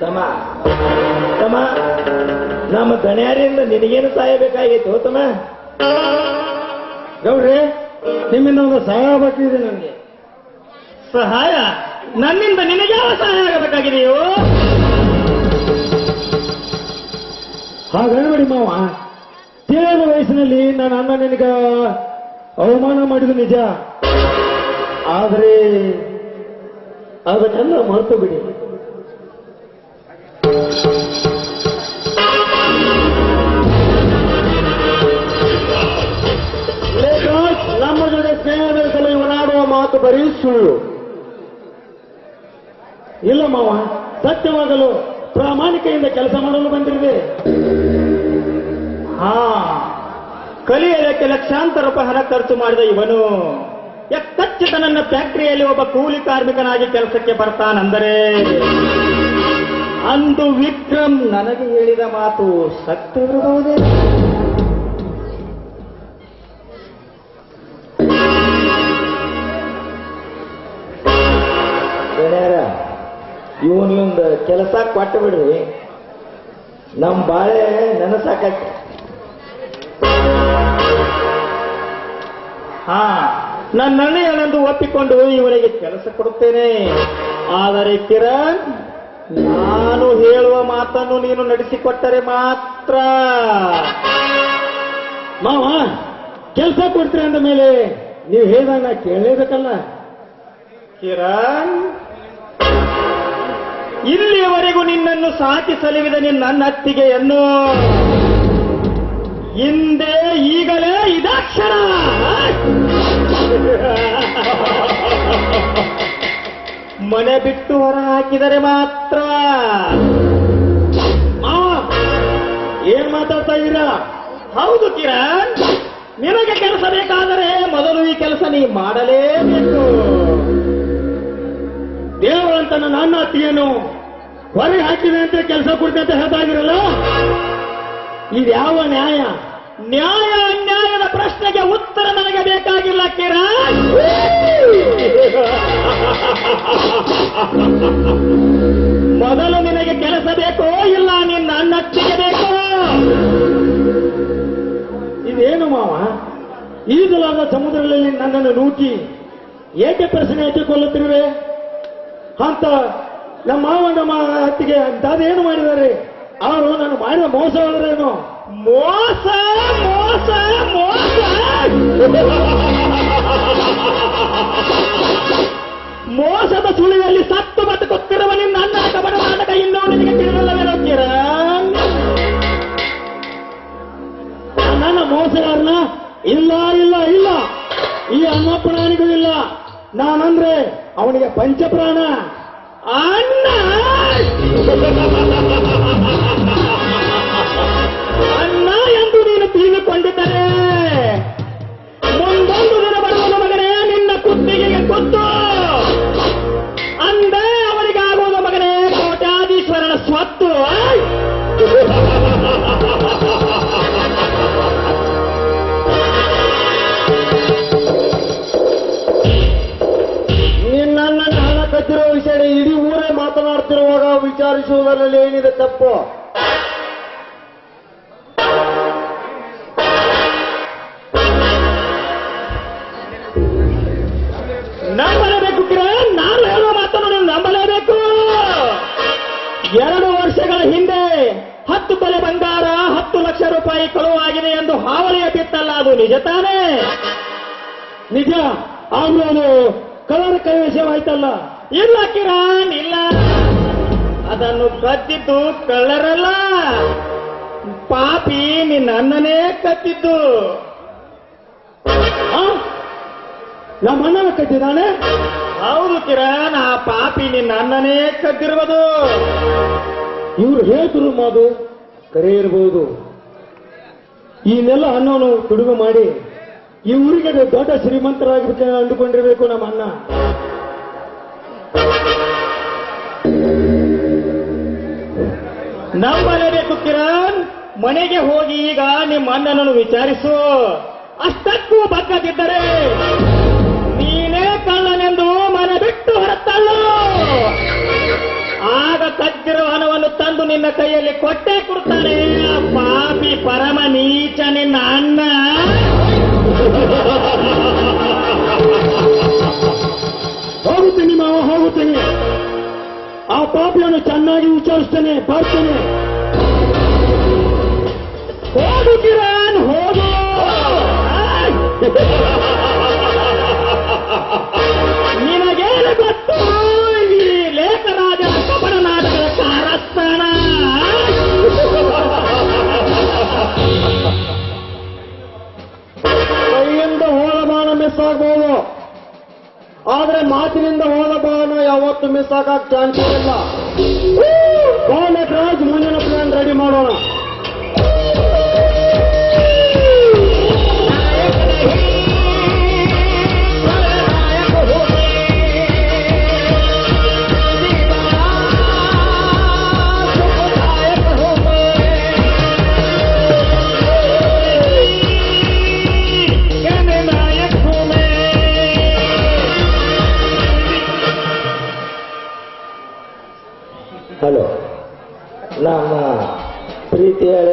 ತಮ್ಮ ತಮ್ಮ ನಮ್ಮ ದಣ್ಯಾರಿಂದ ನಿನಗೇನು ಸಹಾಯ ಬೇಕಾಗಿತ್ತು ತಮ್ಮ ಗೌಡ್ರಿ ನಿಮ್ಮಿಂದ ಒಂದು ಸಹಾಯ ಬರ್ತಿದೆ ನನಗೆ. ಸಹಾಯ? ನನ್ನಿಂದ ನಿನಗೆ ಯಾವ ಸಹಾಯ ಆಗಬೇಕಾಗಿದೆಯೋ? ಹಾಗನ್ಬೇಡಿ ಮಾವ ತಿಳಿದ ವಯಸ್ಸಿನಲ್ಲಿ ನನ್ನ ಅಣ್ಣ ನಿನಗ ಅವಮಾನ ಮಾಡಿದ ನಿಜ. ಆದರೆ ಅದನ್ನೆಲ್ಲ ಮರೆತು ಬಿಡಿ. ನಮ್ಮ ಜೊತೆ ಸ್ನೇಹದ ಸಲ ಇವನಾಡುವ ಮಾತು ಬರೀ ಸುಳ್ಳು. ಇಲ್ಲ ಮಾವ, ಸತ್ಯವಾಗಲು ಪ್ರಾಮಾಣಿಕೆಯಿಂದ ಕೆಲಸ ಮಾಡಲು ಬಂದಿರಿದೆ ಹಾ, ಕಲಿಯಲಕ್ಕೆ ಲಕ್ಷಾಂತರ ರೂಪಾಯಿ ಹಣ ಖರ್ಚು ಮಾಡಿದ ಇವನು. ಎತ್ತಚ್ಚಿತ ನನ್ನ ಫ್ಯಾಕ್ಟರಿಯಲ್ಲಿ ಒಬ್ಬ ಕೂಲಿ ಕಾರ್ಮಿಕನಾಗಿ ಕೆಲಸಕ್ಕೆ ಬರ್ತಾನಂದರೆ ಅಂದು ವಿಕ್ರಮ್ ನನಗೆ ಹೇಳಿದ ಮಾತು ಸತ್ಯವಿರಬಹುದೇ ಇವನೊಂದು ಕೆಲಸ ಕೊಟ್ಟು ಬಿಡ್ರಿ. ನಮ್ ಬಾಳೆ ನೆನಸಾಕ ಹಾ ನನ್ನ ಅಣ್ಣನೆಂದು ಒಪ್ಪಿಕೊಂಡು ಇವನಿಗೆ ಕೆಲಸ ಕೊಡುತ್ತೇನೆ. ಆದರೆ ಕಿರಣ್ ನಾನು ಹೇಳುವ ಮಾತನ್ನು ನೀನು ನಡೆಸಿಕೊಟ್ಟರೆ ಮಾತ್ರ. ಮಾವ ಕೆಲಸ ಕೊಡ್ತೀರಿ ಅಂದ ಮೇಲೆ? ನೀವು ಹೇಳಿದಾಗ ನಾ ಕೇಳಲೇಬೇಕಲ್ಲ. ಕಿರಣ್ ಇಲ್ಲಿಯವರೆಗೂ ನಿನ್ನನ್ನು ಸಾಕಿ ಸಲುವಿದ ನಿನ್ನ ನನ್ನ ಅತ್ತಿಗೆಯನ್ನು ಹಿಂದೆ ಈಗಲೇ ಇದಾಕ್ಷಣ. ಮನೆ ಬಿಟ್ಟು ಹೊರ ಹಾಕಿದರೆ ಮಾತ್ರ. ಏನ್ ಮಾತಾಡ್ತಾ ಇದ್ದೀರಾ? ಹೌದು ಕಿರಣ್, ನಿನಗೆ ಕೆಲಸ ಬೇಕಾದರೆ ಮೊದಲು ಈ ಕೆಲಸ ನೀ ಮಾಡಲೇಬೇಕು. ದೇವರಂತ ನನ್ನ ಅಣ್ಣ ಅತ್ತಿಯನ್ನು ಹೊರಗೆ ಹಾಕಿದೆ ಅಂತ ಕೆಲಸ ಕೊಡ್ತಂತ ಹೇಳ್ತಾ ಇದ್ದೀರಲ್ಲ? ಇದ್ಯಾವ ನ್ಯಾಯ? ನ್ಯಾಯ ಅನ್ಯಾಯದ ಪ್ರಶ್ನೆಗೆ ಉತ್ತರ ನನಗೆ ಬೇಕಾಗಿಲ್ಲ ಕಿರಣ್. ಮೊದಲು ನಿನಗೆ ಕೆಲಸ ಬೇಕೋ ಇಲ್ಲ ನಿನ್ನ ಅಚ್ಚಿಗೆ ಬೇಕೋ? ಇದೇನು ಮಾವ? ಈಗಲಾದ ಸಮುದ್ರದಲ್ಲಿ ನನ್ನನ್ನು ನೂಕಿ ಏಕೆ ಪ್ರಶ್ನೆ ಎತ್ತಿಕೊಳ್ಳುತ್ತಿರುವೆ? ಅಂತ ನಮ್ಮ ಮಾವ ನಮ್ಮ ಅತ್ತಿಗೆ ಏನು ಮಾಡಿದ್ದಾರೆ? ಅವರು ನಾನು ಮಾಡಿದ ಮೋಸ ಆದ್ರೇನು ಮೋಸ ಮೋಸ ಮೋಸ. ಮೋಸದ ಸುಳಿಯಲ್ಲಿ ಸತ್ತು ಬದುಕುತ್ತಿರುವ ನಿನ್ನ ಅಣ್ಣ ಕಬಡ ನಾಟಕ ಇನ್ನೂ ನಿನಗೆ ತಿಳಿದಿಲ್ಲವೇನೋ ಕಿರಣ್ ನನ್ನ ಮೋಸಗಾರನ ಇಲ್ಲ ಇಲ್ಲ ಇಲ್ಲ. ಈ ಅನ್ನ ಇಲ್ಲ. ನಾನಂದ್ರೆ ಅವನಿಗೆ ಪಂಚಪ್ರಾಣ. ಅಣ್ಣ! ನೀನು ತಿಳಿದುಕೊಂಡಿದ್ದರೆ ಮುಂದೊಂದು ದಿನ ಬರುವುದು ಮಗನೇ, ನಿನ್ನ ಕುತ್ತಿಗೆಗೆ ಕೊತ್ತು. ಅಂದ ಅವರಿಗಾಗುವುದು ಮಗನೇ, ಕೋಟ್ಯಾಧೀಶ್ವರನ ಸ್ವತ್ತು. ನಿನ್ನನ್ನ ಕಟ್ಟಿರೋ ಕದ್ದಿರೋ ವಿಷಯ ಇಡೀ ಊರೇ ಮಾತನಾಡ್ತಿರುವಾಗ ವಿಚಾರಿಸುವುದರಲ್ಲಿ ಏನಿದೆ ತಪ್ಪು? ಹತ್ತು ತೊಲೆ ಬಂಗಾರ, ಹತ್ತು ಲಕ್ಷ ರೂಪಾಯಿ ಕಳುವಾಗಿದೆ ಎಂದು ಹಾವಳಿಯ ಎತ್ತಿತ್ತಲ್ಲ ಅದು ನಿಜ ತಾನೇ? ನಿಜ ಆದ್ರೂ ಕಲರ್ ಕೈವಶವಾಯ್ತಲ್ಲ ಇಲ್ಲ ಕಿರಣ್, ಇಲ್ಲ. ಅದನ್ನು ಕದ್ದಿದ್ದು ಕಳ್ಳರಲ್ಲ. ಪಾಪಿ ನಿನ್ನ ಅಣ್ಣನೇ ಕದ್ದಿದ್ದು ಆ? ನಮ್ಮ ಅಣ್ಣನ ಕಟ್ಟಿದ್ದಾನೆ ಹೌದು ಕಿರಣ್, ಆ ಪಾಪಿ ನಿನ್ನ ಅಣ್ಣನೇ ಕದ್ದಿರುವುದು. ಇವ್ರು ಹೇಳ್ತಿರು ಮಾದು ಕರೆ ಇರಬಹುದು ಈನೆಲ್ಲ ಅನ್ನವನ್ನು ತುಡುಗು ಮಾಡಿ ಈ ಊರಿಗೆ ದೊಡ್ಡ ಶ್ರೀಮಂತರಾಗಿರ್ತೇನೆ ಅಂದುಕೊಂಡಿರಬೇಕು ನಮ್ಮ ಅಣ್ಣ. ನಂಬಲೇಬೇಕು ಕಿರಣ್, ಮನೆಗೆ ಹೋಗಿ ಈಗ ನಿಮ್ಮ ಅಣ್ಣನನ್ನು ವಿಚಾರಿಸು. ಅಷ್ಟಕ್ಕೂ ಬಗ್ಗದಿದ್ದರೆ ಕೈಯಲ್ಲಿ ಕೊಟ್ಟೆ ಕೊಡ್ತಾನೆ. ಆ ಪಾಪಿ ಪರಮ ನೀಚ ನಿನ್ನ. ಅನ್ನ ಹೋಗುತ್ತೀನಿ ಮಾವ ಹೋಗುತ್ತೀನಿ ಆ ಪಾಪಿಯನ್ನು ಚೆನ್ನಾಗಿ ವಿಚಾರಿಸ್ತೇನೆ ಬರ್ತೇನೆ. ಹೋಗು ಕಿರಣ್ ಹೋಗು. ಮಾತಿನಿಂದ ಹೋದ ಬಾಣ ಯಾವತ್ತು ಮಿಸ್ ಆಗಕ್ ಚಾನ್ಸ್ ಇಲ್ಲ. ರಾಜ್ ಮುಂದಿನ ಪ್ಲಾನ್ ರೆಡಿ ಮಾಡೋಣ. yeah,